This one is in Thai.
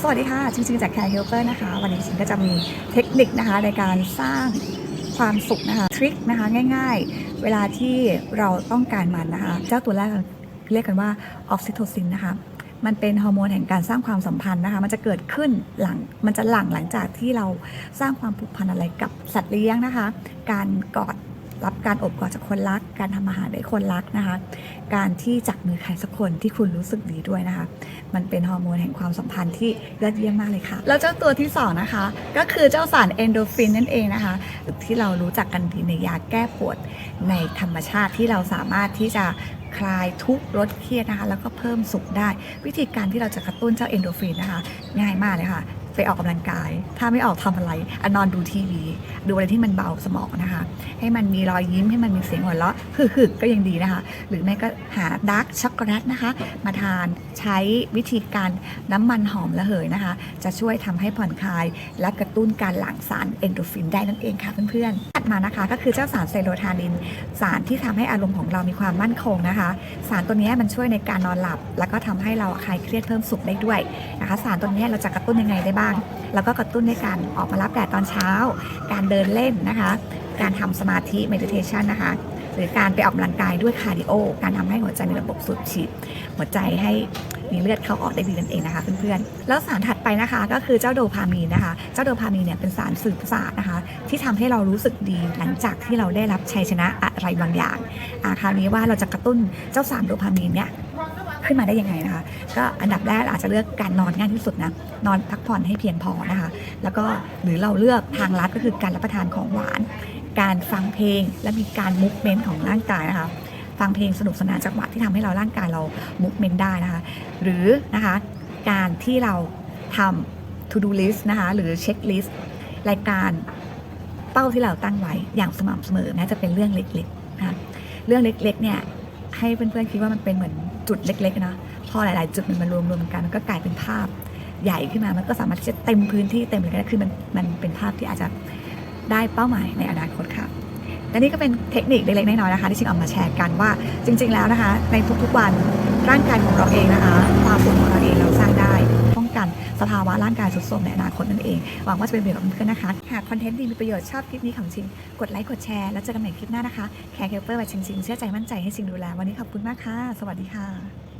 สวัสดีค่ะจริงจากแคร์เฮลเปอร์นะคะ วันนี้ชิงก็จะมีเทคนิคนะคะในการสร้างความสุขนะคะทริคนะคะง่าย ๆ เวลาที่เราต้องการมันนะคะ เจ้าตัวแรกเรียกกันว่าออกซิโทซินนะคะมันเป็นฮอร์โมนแห่งการสร้างความสัมพันธ์นะคะ มันจะเกิดขึ้นหลัง มันจะหลังหลังจากที่เราสร้างความผูกพันอะไรกับสัตว์เลี้ยงนะคะ การกอด รับการอบกอดจากคนรัก การทำอาหารด้คนรักนะคะ การที่จับมือใครสักคนที่คุณรู้สึกดีด้วยนะคะ มันเป็นฮอร์โมนแห่งความสัมพันธ์ที่ยอดเยี่ยมมากเลยค่ะ แล้วเจ้าตัวที่สองนะคะ ก็คือเจ้าสารเอนโดรฟินนั่นเองนะคะ ที่เรารู้จักกันดีในยาแก้ปวดในธรรมชาติที่เราสามารถที่จะคลายทุกข์ลดเครียดนะคะ แล้วก็เพิ่มสุขได้ วิธีการที่เราจะกระตุ้นเจ้าเอนโดรฟินนะคะ ง่ายมากเลยค่ะ ไปออกกำลังกาย ถ้าไม่ออกทำอะไรอนอนดูทีวี ดูอะไรที่มันเบาสมองนะคะ ให้มันมีรอยยิ้มให้มันมีเสียงหัวเราะฮึกๆก็ยังดีนะคะ หรือไม่ก็หาดาร์กช็อกโกแลตนะคะ มาทานใช้วิธีการน้ำมันหอมระเหยนะคะ จะช่วยทำให้ผ่อนคลาย และกระตุ้นการหลั่งสารเอนโดรฟินได้นั่นเองค่ะเพื่อนๆถัดมานะคะ ก็คือเจ้าสารเซโรทานิน สารที่ทำให้อารมณ์ของเรามีความมั่นคงนะคะ สารตัวนี้มันช่วยในการนอนหลับ แล้วก็ทำให้เราคลายเครียดเพิ่มสุขได้ด้วยนะคะ สารตัวนี้เราจะกระตุ้นยังไงได้บ้างแล้วก็กระตุ้นในการออกมารับแดดตอนเช้า การเดินเล่นนะคะ การทำสมาธิ meditation นะคะหรือการไปออกกำลังกายด้วยคาร์ดิโอ การทำให้หัวใจมีระบบสูบฉีดหัวใจให้มีเลือดเข้าออกได้ดีนั่นเองนะคะเพื่อนๆ แล้วสารถัดไปนะคะก็คือเจ้าโดพามีนนะคะ เจ้าโดพามีนเนี่ยเป็นสารสื่อประสาทนะคะ ที่ทำให้เรารู้สึกดีหลังจากที่เราได้รับชัยชนะอะไรบางอย่างอาคราวนี้ว่าเราจะกระตุ้นเจ้าสารโดพามีนเนี่ย ขึ้นมาได้ยังไงนะคะ ก็อันดับแรกอาจจะเลือกการนอนง่ายที่สุดนะนอนพักผ่อนให้เพียงพอนะคะ แล้วก็หรือเราเลือกทางลัดก็คือการรับประทานของหวาน การฟังเพลงและมีการมุกเมนของร่างกายนะคะฟังเพลงสนุกสนานจังหวะที่ทำให้เราร่างกายเรามุกเมนได้นะคะ หรือนะคะการที่เราทำ to do list นะคะหรือเช็คลิสต์รายการเป้าที่เราตั้งไว้อย่างสม่ำเสมอแม้จะเป็นเรื่องเล็กๆนะคะเรื่องเล็กๆเนี่ย ให้เพื่อนๆคิดว่ามันเป็นเหมือนจุดเล็กๆนะพอหลาย ๆ จุดมันมารวมๆกันมันก็กลายเป็นภาพใหญ่ขึ้นมา มันก็สามารถที่จะเต็มพื้นที่เต็มเลยก็ได้คือมันมันเป็นภาพที่อาจจะได้เป้าหมายในอนาคตค่ะและนี่ก็เป็นเทคนิคเล็กๆน้อยๆนะคะที่ชิงออกมาแชร์กันว่าจริง ๆ แล้วนะคะ ในทุกๆวันร่างกายของเราเองนะคะความสุขของเราเองเราสร้างได้ สภาวะร่างกายสุดโทรมในอนาคตนั่นเอง หวังว่าจะเป็นประโยชน์กับเพื่อนๆนะคะ หากคอนเทนต์ดีมีประโยชน์ชอบคลิปนี้ของชิง กดไลค์กดแชร์แล้วเจอกันใหม่คลิปหน้านะคะแคร์เฮลเปอร์ไว้ชิงๆเชื่อใจมั่นใจให้ชิงดูแลวันนี้ขอบคุณมากค่ะ สวัสดีค่ะ